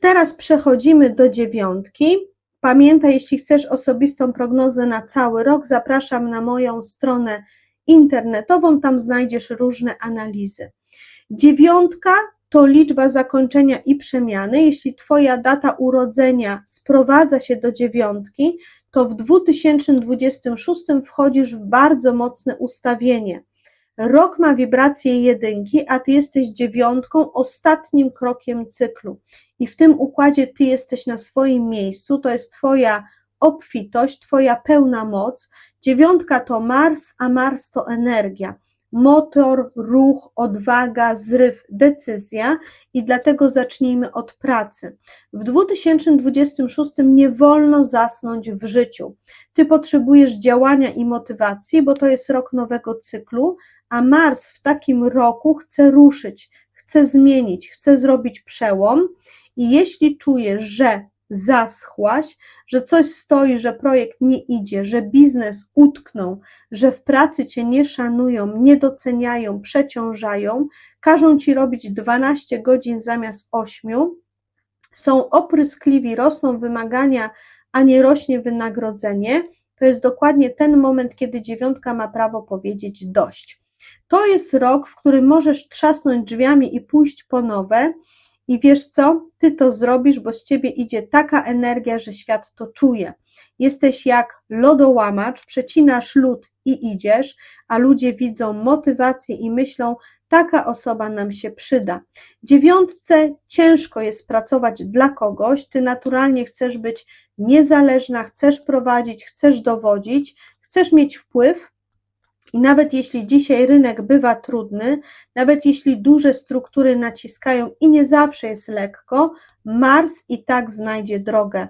Teraz przechodzimy do dziewiątki. Pamiętaj, jeśli chcesz osobistą prognozę na cały rok, zapraszam na moją stronę internetową, tam znajdziesz różne analizy. Dziewiątka to liczba zakończenia i przemiany. Jeśli Twoja data urodzenia sprowadza się do dziewiątki, to w 2026 wchodzisz w bardzo mocne ustawienie. Rok ma wibrację jedynki, a ty jesteś dziewiątką, ostatnim krokiem cyklu. I w tym układzie ty jesteś na swoim miejscu, to jest twoja obfitość, twoja pełna moc. Dziewiątka to Mars, a Mars to energia motor, ruch, odwaga, zryw, decyzja i dlatego zacznijmy od pracy. W 2026 nie wolno zasnąć w życiu. Ty potrzebujesz działania i motywacji, bo to jest rok nowego cyklu, a Mars w takim roku chce ruszyć, chce zmienić, chce zrobić przełom. I jeśli czujesz, że zaschłaś, że coś stoi, że projekt nie idzie, że biznes utknął, że w pracy cię nie szanują, nie doceniają, przeciążają, każą ci robić 12 godzin zamiast 8, są opryskliwi, rosną wymagania, a nie rośnie wynagrodzenie, to jest dokładnie ten moment, kiedy dziewiątka ma prawo powiedzieć dość. To jest rok, w którym możesz trzasnąć drzwiami i pójść po nowe, i wiesz co? Ty to zrobisz, bo z ciebie idzie taka energia, że świat to czuje. Jesteś jak lodołamacz, przecinasz lód i idziesz, a ludzie widzą motywację i myślą, taka osoba nam się przyda. Dziewiątce ciężko jest pracować dla kogoś, ty naturalnie chcesz być niezależna, chcesz prowadzić, chcesz dowodzić, chcesz mieć wpływ, i nawet jeśli dzisiaj rynek bywa trudny, nawet jeśli duże struktury naciskają i nie zawsze jest lekko, Mars i tak znajdzie drogę.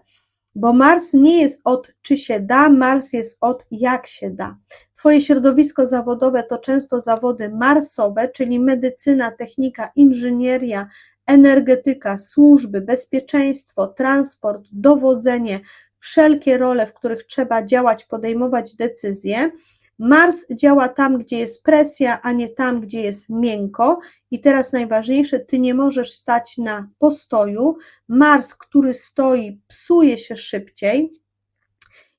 Bo Mars nie jest od czy się da, Mars jest od jak się da. Twoje środowisko zawodowe to często zawody marsowe, czyli medycyna, technika, inżynieria, energetyka, służby, bezpieczeństwo, transport, dowodzenie, wszelkie role, w których trzeba działać, podejmować decyzje. Mars działa tam, gdzie jest presja, a nie tam, gdzie jest miękko. I teraz najważniejsze, ty nie możesz stać na postoju. Mars, który stoi, psuje się szybciej.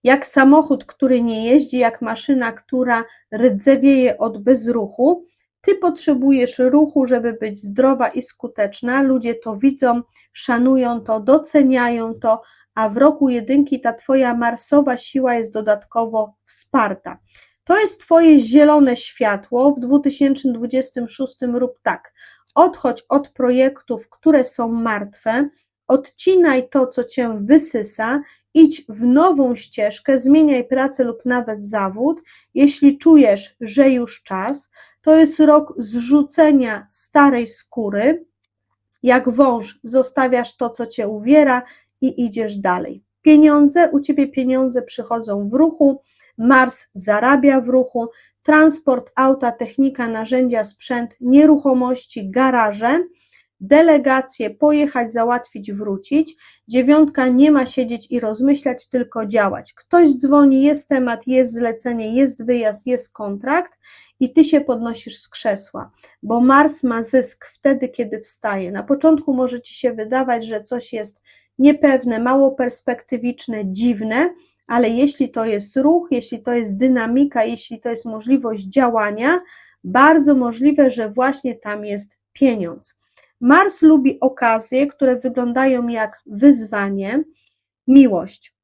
Jak samochód, który nie jeździ, jak maszyna, która rdzewieje od bezruchu. Ty potrzebujesz ruchu, żeby być zdrowa i skuteczna. Ludzie to widzą, szanują to, doceniają to, a w roku jedynki ta Twoja marsowa siła jest dodatkowo wsparta. To jest Twoje zielone światło. W 2026 rób tak. Odchodź od projektów, które są martwe, odcinaj to, co Cię wysysa, idź w nową ścieżkę, zmieniaj pracę lub nawet zawód. Jeśli czujesz, że już czas, to jest rok zrzucenia starej skóry. Jak wąż zostawiasz to, co Cię uwiera i idziesz dalej. Pieniądze, u Ciebie pieniądze przychodzą w ruchu, Mars zarabia w ruchu, transport, auta, technika, narzędzia, sprzęt, nieruchomości, garaże, delegacje, pojechać, załatwić, wrócić. Dziewiątka nie ma siedzieć i rozmyślać, tylko działać. Ktoś dzwoni, jest temat, jest zlecenie, jest wyjazd, jest kontrakt i ty się podnosisz z krzesła, bo Mars ma zysk wtedy, kiedy wstaje. Na początku może ci się wydawać, że coś jest niepewne, mało perspektywiczne, dziwne, ale jeśli to jest ruch, jeśli to jest dynamika, jeśli to jest możliwość działania, bardzo możliwe, że właśnie tam jest pieniądz. Mars lubi okazje, które wyglądają jak wyzwanie, miłość.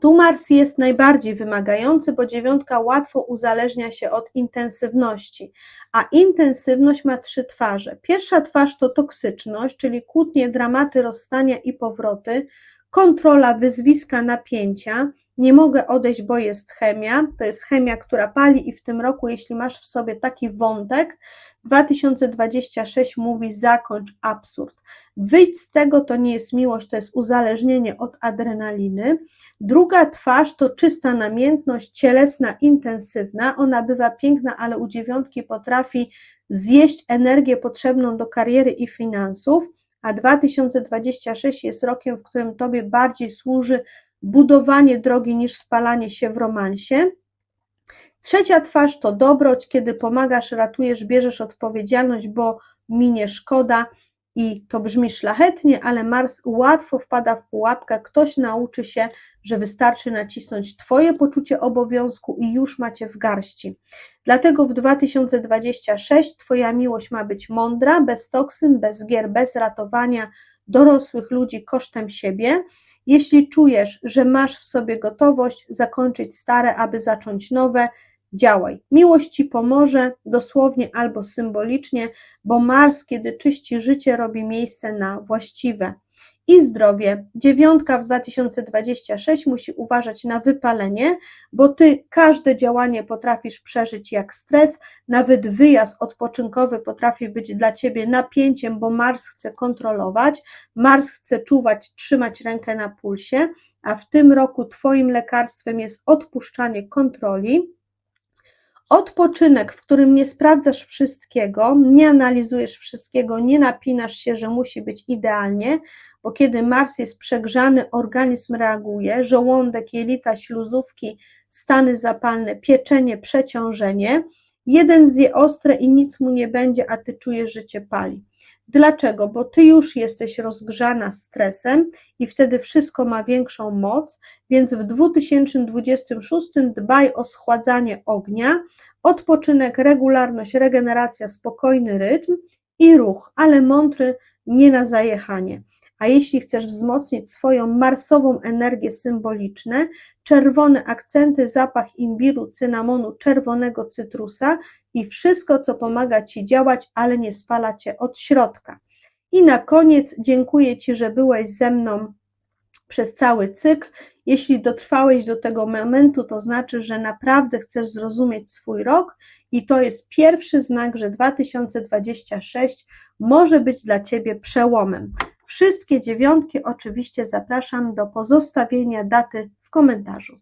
Tu Mars jest najbardziej wymagający, bo dziewiątka łatwo uzależnia się od intensywności, a intensywność ma trzy twarze. Pierwsza twarz to toksyczność, czyli kłótnie, dramaty, rozstania i powroty, kontrola, wyzwiska, napięcia, nie mogę odejść, bo jest chemia. To jest chemia, która pali, i w tym roku, jeśli masz w sobie taki wątek, 2026 mówi: zakończ absurd. Wyjdź z tego, to nie jest miłość, to jest uzależnienie od adrenaliny. Druga twarz to czysta namiętność, cielesna, intensywna. Ona bywa piękna, ale u dziewiątki potrafi zjeść energię potrzebną do kariery i finansów. A 2026 jest rokiem, w którym Tobie bardziej służy budowanie drogi niż spalanie się w romansie. Trzecia twarz to dobroć, kiedy pomagasz, ratujesz, bierzesz odpowiedzialność, bo minie szkoda. I to brzmi szlachetnie, ale Mars łatwo wpada w pułapkę. Ktoś nauczy się, że wystarczy nacisnąć Twoje poczucie obowiązku i już macie w garści. Dlatego w 2026 Twoja miłość ma być mądra, bez toksyn, bez gier, bez ratowania dorosłych ludzi kosztem siebie. Jeśli czujesz, że masz w sobie gotowość zakończyć stare, aby zacząć nowe, działaj. Miłość ci pomoże dosłownie albo symbolicznie, bo Mars, kiedy czyści życie, robi miejsce na właściwe. I zdrowie. Dziewiątka w 2026 musi uważać na wypalenie, bo ty każde działanie potrafisz przeżyć jak stres, nawet wyjazd odpoczynkowy potrafi być dla ciebie napięciem, bo Mars chce kontrolować, Mars chce czuwać, trzymać rękę na pulsie, a w tym roku twoim lekarstwem jest odpuszczanie kontroli Odpoczynek, w którym nie sprawdzasz wszystkiego, nie analizujesz wszystkiego, nie napinasz się, że musi być idealnie, bo kiedy Mars jest przegrzany, organizm reaguje, żołądek, jelita, śluzówki, stany zapalne, pieczenie, przeciążenie. Jeden zje ostre i nic mu nie będzie, a ty czujesz, że cię pali. Dlaczego? Bo ty już jesteś rozgrzana stresem i wtedy wszystko ma większą moc, więc w 2026 dbaj o schładzanie ognia, odpoczynek, regularność, regeneracja, spokojny rytm i ruch, ale mądry, nie na zajechanie. A jeśli chcesz wzmocnić swoją marsową energię symboliczne, czerwone akcenty, zapach imbiru, cynamonu, czerwonego cytrusa i wszystko, co pomaga Ci działać, ale nie spala Cię od środka. I na koniec dziękuję Ci, że byłeś ze mną przez cały cykl. Jeśli dotrwałeś do tego momentu, to znaczy, że naprawdę chcesz zrozumieć swój rok i to jest pierwszy znak, że 2026 może być dla Ciebie przełomem. Wszystkie dziewiątki oczywiście zapraszam do pozostawienia daty w komentarzu.